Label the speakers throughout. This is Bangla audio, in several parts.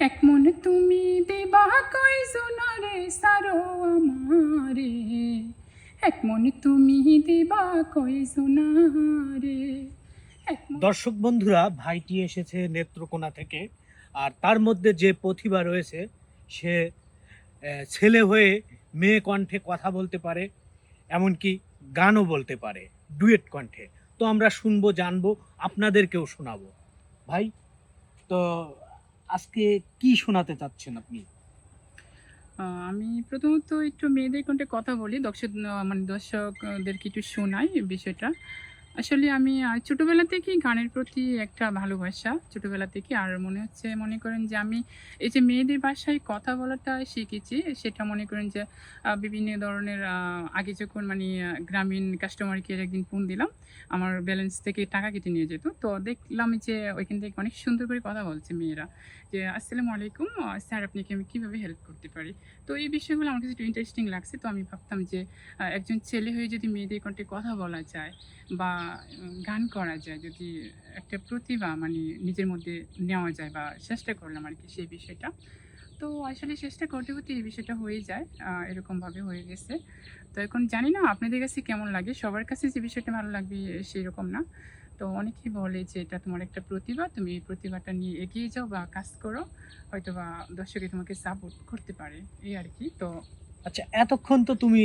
Speaker 1: এক মনে তুমি দেবা কই সোনারে সারো আমারে। এক মনে তুমি দেবা কই সোনারে
Speaker 2: দর্শক বন্ধুরা, ভাইটি এসেছে নেত্রকোনা থেকে, আর তার মধ্যে যে প্রতিভা রয়েছে, সে ছেলে হয়ে মেয়ে কণ্ঠে কথা বলতে পারে, এমনকি গানও বলতে পারে, ডুয়েট কণ্ঠে। তো আমরা শুনব, জানব, আপনাদেরকেও শোনাবো। ভাই, তো আজকে কি শোনাতে চাচ্ছেন আপনি?
Speaker 1: আমি প্রথমত একটু মেয়েদের কণ্ঠে কথা বলি। দর্শক মানে দর্শকদেরকে একটু শোনাই বিষয়টা। আসলে আমি ছোটবেলা থেকেই গানের প্রতি একটা ভালোবাসা। ছোটবেলা থেকে আর মনে হচ্ছে, মনে করেন যে আমি এই যে মেয়েদের ভাষায় কথা বলাটা শিখেছি, সেটা মনে করেন যে বিভিন্ন ধরনের আগে যখন মানে গ্রামীণ কাস্টমারকে একদিন ফোন দিলাম, আমার ব্যালেন্স থেকে টাকা কেটে নিয়ে যেত। তো দেখলাম যে ওইখান থেকে অনেক সুন্দর করে কথা বলছে মেয়েরা যে, আসসালামু আলাইকুম স্যার আপনাকে আমি কীভাবে হেল্প করতে পারি? তো এই বিষয়গুলো আমার কাছে একটু ইন্টারেস্টিং লাগছে। তো আমি ভাবতাম যে একজন ছেলে হয়ে যদি মেয়েদের কণ্ঠে কথা বলা যায় বা গান করা যায় যদি একটা প্রতিভা মানে নিজের মধ্যে নেওয়া যায় বা চেষ্টা করলাম আর কি সেই বিষয়টা। তো আসলে চেষ্টা করতে করতে এই বিষয়টা হয়ে যায় এরকমভাবে হয়ে গেছে। তো এখন জানি না আপনাদের কাছে কেমন লাগে? সবার কাছে যে বিষয়টা ভালো লাগবে সেই রকম না। তো অনেকেই বলে যে এটা তোমার একটা প্রতিভা তুমি এই প্রতিভাটা নিয়ে এগিয়ে যাও বা কাজ করো হয়তো বা দর্শকে তোমাকে সাপোর্ট করতে পারে এই আর কি তো
Speaker 2: আচ্ছা এতক্ষণ তো তুমি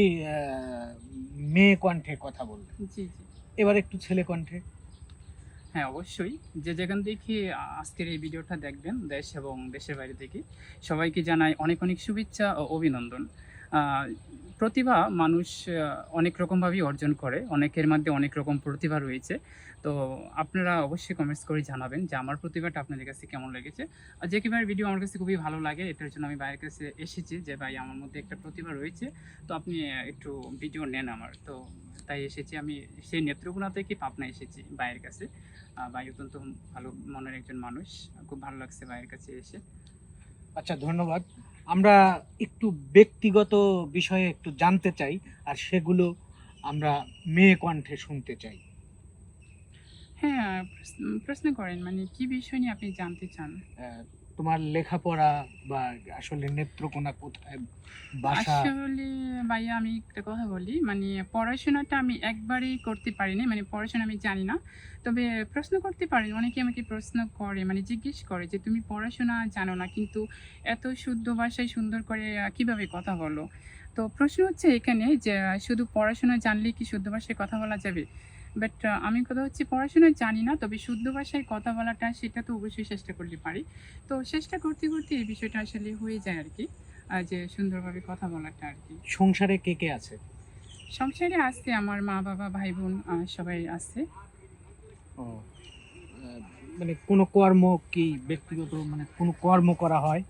Speaker 2: মেয়ে কণ্ঠে কথা বললে।
Speaker 1: জি জি।
Speaker 2: এবার একটু ছেলে কণ্ঠে।
Speaker 1: হ্যাঁ অবশ্যই। যে যেখান থেকে আজকের এই ভিডিওটা দেখবেন, দেশ এবং দেশের বাইরে থেকে, সবাইকে জানাই অনেক অনেক শুভেচ্ছা ও অভিনন্দন। প্রতিভা মানুষ অনেক রকমভাবেই অর্জন করে। অনেকের মধ্যে অনেক রকম প্রতিভা রয়েছে। তো আপনারা অবশ্যই কমেন্টস করে জানাবেন যে আমার প্রতিভাটা আপনাদের কাছে কেমন লেগেছে। আর যে কিবার ভিডিও আমার কাছে খুবই ভালো লাগে, এটার জন্য আমি ভাইয়ের কাছে এসেছি যে ভাই আমার মধ্যে একটা প্রতিভা রয়েছে। তো আপনি একটু ভিডিও নেন আমার। তো তাই এসেছি আমি সেই নেত্রকোনা থেকে পাবনা এসেছি ভাইয়ের কাছে। ভাই অত্যন্ত ভালো মনের একজন মানুষ। খুব ভালো লাগছে ভাইয়ের কাছে এসে।
Speaker 2: আচ্ছা ধন্যবাদ। আমরা একটু ব্যক্তিগত বিষয়ে একটু জানতে চাই আর সেগুলো আমরা মেয়ে কণ্ঠে শুনতে চাই।
Speaker 1: হ্যাঁ প্রশ্ন- করেন মানে কি বিষয় নিয়ে আপনি জানতে চান?
Speaker 2: তোমার লেখাপড়া বা আসলে নেত্রকোনা কোথায়
Speaker 1: আসলে ভাইয়া আমি একটা কথা বলি মানে পড়াশোনাটা আমি একবারেই করতে পারিনি মানে পড়াশোনা আমি জানি না। তবে প্রশ্ন করতে পারি, অনেকে আমাকে প্রশ্ন করে মানে জিজ্ঞেস করে যে তুমি পড়াশোনা জানো না, কিন্তু এত শুদ্ধ ভাষায় সুন্দর করে কীভাবে কথা বলো? তো প্রশ্ন হচ্ছে এখানে যে শুধু পড়াশোনা জানলে কি শুদ্ধ ভাষায় কথা বলা যাবে? বাট আমি কথা হচ্ছে পড়াশোনা জানি না তবে শুদ্ধ ভাষায় কথা বলাটা সেটা তো অবশ্যই চেষ্টা করতে পারি। তো চেষ্টা করতে করতে এই বিষয়টা আসলে হয়ে যায় আর কি আর যে সুন্দরভাবে কথা বলাটা আর কি
Speaker 2: সংসারে কে কে আছে?
Speaker 1: সংসারে আছে আমার মা বাবা ভাই বোন সবাই আছে।
Speaker 2: ও, মানে কোনো কর্ম কি ব্যক্তিগত মানে কোনো কর্ম করা হয়?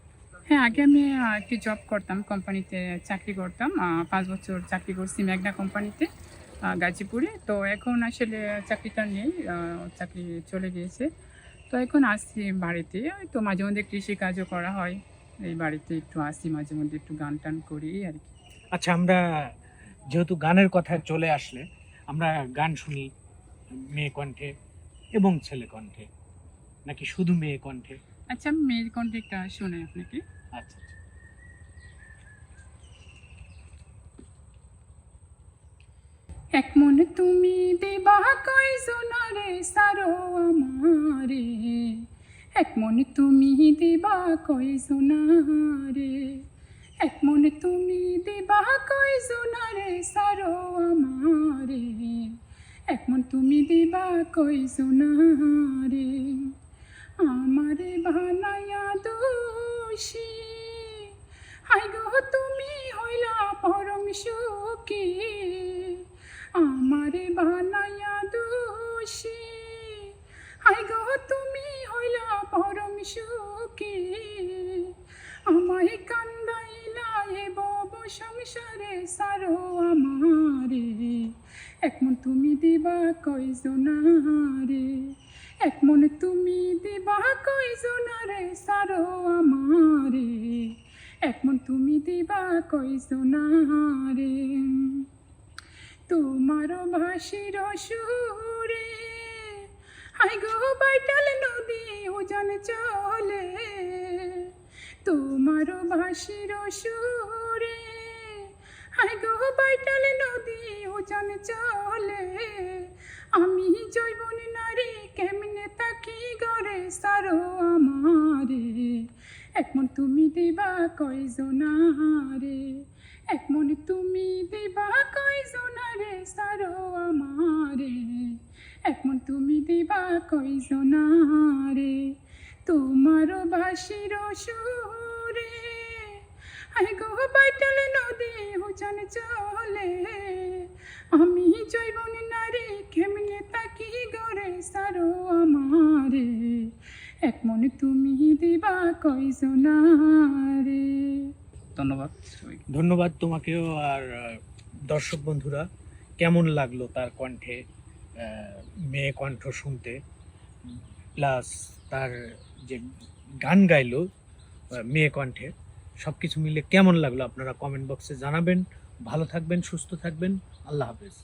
Speaker 1: হ্যাঁ আগে আমি একটি জব করতাম কোম্পানিতে চাকরি করতাম। পাঁচ বছর চাকরি করছি মেঘনা কোম্পানিতে গাজীপুরে। তো এখন আসলে চাকরিটা নেই চাকরি চলে গিয়েছে। তো এখন আসছি বাড়িতে। ওই তো মাঝে মধ্যে কৃষি কাজও করা হয়। এই বাড়িতে একটু আসি মাঝে মধ্যে একটু গান টান করি আর কি।
Speaker 2: আচ্ছা আমরা যেহেতু গানের কথায় চলে আসলে আমরা গান শুনি মেয়ে কণ্ঠে এবং ছেলে কণ্ঠে। নাকি শুধু মেয়ে কণ্ঠে?
Speaker 1: আচ্ছা আমি মেয়ের কন্ট্যাক্টটা শোনাই আপনাকে।
Speaker 2: আচ্ছা আচ্ছা।
Speaker 1: এক মনে তুমি দেবা কই সোনারে সারো আমারে এক মনে তুমি দেবা কই সোনারে এক মনে তুমি দেবা কই সোনারে সারো আমারে এক মন তুমি দেবা কই সোনারে আমারে বানায়া দোষী হাই গো, তুমি হইলা পরম সুখী। আমারে বানায়া দোষী। হাই গো, তুমি হইলা পরম সুখী। আমায় কান্দাইলা বব সংসারে, সারো আমারে। একমন তুমি দিবা কই জোনারে এক মনে তুমি দিবা কই জোনারে সারো আমারে। এক মন তুমি দিবা কই জোনারে তোমার ভাসির সুরে হাই গো বাইটাল নদী, উজান চলে। তোমারও ভাসির সুরে আই গো বাইটাল নদী, উজান চলে। আমি জৈবন নারী, কেমনে সারো আমারে। একমন তুমি দিবা কয়জনারে একমন তুমি দিবা কয়জনারে সারো আমারে। একমন তুমি দিবা কয়জনারে তোমারও বাসির সুরে। আই গো বাইটাল ধন্যবাদ
Speaker 2: ধন্যবাদ তোমাকেও আর দর্শক বন্ধুরা কেমন লাগল তার কণ্ঠে মেয়ে কণ্ঠ শুনতে? প্লাস তার যে গান গাইলো মেয়ে কণ্ঠে সব কিছু মিলে কেমন লাগল আপনারা কমেন্ট বক্সে জানাবেন। ভালো থাকবেন সুস্থ থাকবেন। আল্লাহ হাফেজ।